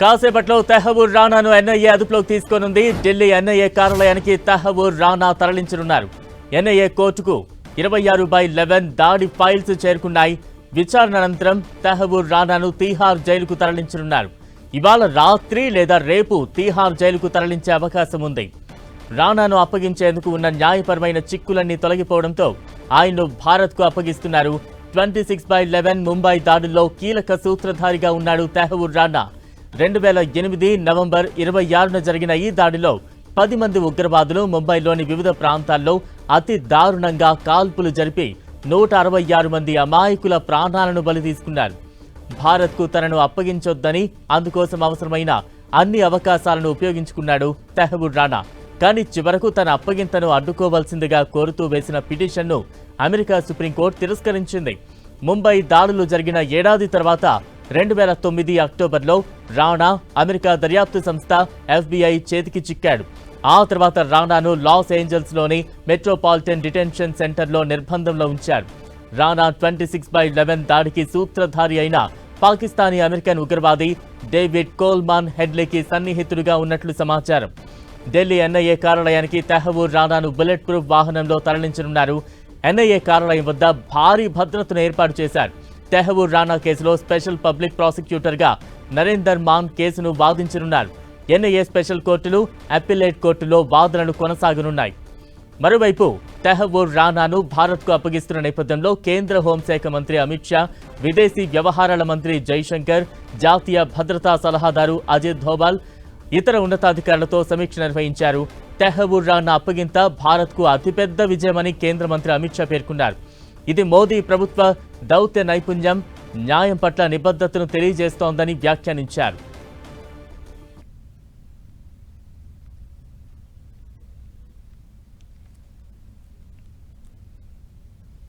కాసేపట్లో తెహబూర్ రానాను ఎన్ఐఏ అదుపులోకి తీసుకోనుంది. ఢిల్లీ ఎన్ఐఏ కార్యాలయానికి తెహబూర్ రానా తరలించనున్నారు. ఎన్ఐఏ కోర్టుకు ఇరవై ఆరు బై లెవెన్ దాడి ఫైల్స్ చేరుకున్నాయి. విచారణ అనంతరం తెహబూర్ రానాను తీహార్ జైలుకు తరలించనున్నారు. ఇవాళ రాత్రి లేదా రేపు తీహార్ జైలుకు తరలించే అవకాశం ఉంది. రానాను అప్పగించేందుకు ఉన్న న్యాయపరమైన చిక్కులన్నీ తొలగిపోవడంతో ఆయన్ను భారత్కు అప్పగిస్తున్నారు. Twenty six by eleven Mumbai దాడుల్లో కీలక సూత్రధారిగా ఉన్నాడు తెహబూర్ రానా రెండు వేల ఎనిమిది నవంబర్ ఇరవై ఆరున జరిగిన ఈ దాడిలో పది మంది ఉగ్రవాదులు ముంబైలోని వివిధ ప్రాంతాల్లో అతి దారుణంగా కాల్పులు జరిపి నూట అరవై ఆరు మంది అమాయకుల ప్రాణాలను బలి తీసుకున్నారు. భారత్కు తనను అప్పగించొద్దని అందుకోసం అవసరమైన అన్ని అవకాశాలను ఉపయోగించుకున్నాడు తెహబుడ్ రానా కానీ చివరకు తన అప్పగింతను అడ్డుకోవాల్సిందిగా కోరుతూ వేసిన పిటిషన్ను అమెరికా సుప్రీంకోర్టు తిరస్కరించింది. ముంబై దాడులు జరిగిన ఏడాది తర్వాత రెండు వేల తొమ్మిది అక్టోబర్లో రాణా అమెరికా దర్యాప్తు సంస్థ ఎఫ్బిఐ చేతికి చిక్కాడు. ఆ తర్వాత రాణాను లాస్ ఏంజల్స్లోని మెట్రోపాలిటన్ డిటెన్షన్ సెంటర్లో నిర్బంధంలో ఉంచారు Rana twenty six by eleven దాడికి సూత్రధారి అయిన పాకిస్తానీ అమెరికన్ ఉగ్రవాది డేవిడ్ కోల్మాన్ హెడ్లీకి సన్నిహితుడిగా ఉన్నట్లు సమాచారం. ఢిల్లీ ఎన్ఐఏ కార్యాలయానికి తెహవూర్ రానాను బుల్లెట్ ప్రూఫ్ వాహనంలో తరలించనున్నారు. ఎన్ఐఏ కార్యాలయం వద్ద భారీ భద్రతను ఏర్పాటు చేశారు. తెహబూర్ రానా కేసులో స్పెషల్ పబ్లిక్ ప్రాసిక్యూటర్గా నరేందర్ మాన్ కేసును వాదించనున్నారు. ఎన్ఐఏ స్పెషల్ కోర్టులు అప్పిలేట్ కోర్టులో వాదనలు కొనసాగనున్నాయి. మరోవైపు తెహబూర్ రానాను భారత్కు అప్పగిస్తున్న నేపథ్యంలో కేంద్ర హోంశాఖ మంత్రి అమిత్ షా విదేశీ వ్యవహారాల మంత్రి జైశంకర్ జాతీయ భద్రతా సలహాదారు అజిత్ ధోబాల్ ఇతర ఉన్నతాధికారులతో సమీక్ష నిర్వహించారు. తెహబూర్ రానా అప్పగింత భారత్కు అతిపెద్ద విజయమని కేంద్ర మంత్రి అమిత్ షా పేర్కొన్నారు. ఇది మోదీ ప్రభుత్వ దౌత్య నైపుణ్యం న్యాయం పట్ల నిబద్ధతను తెలియజేస్తోందని వ్యాఖ్యానించారు.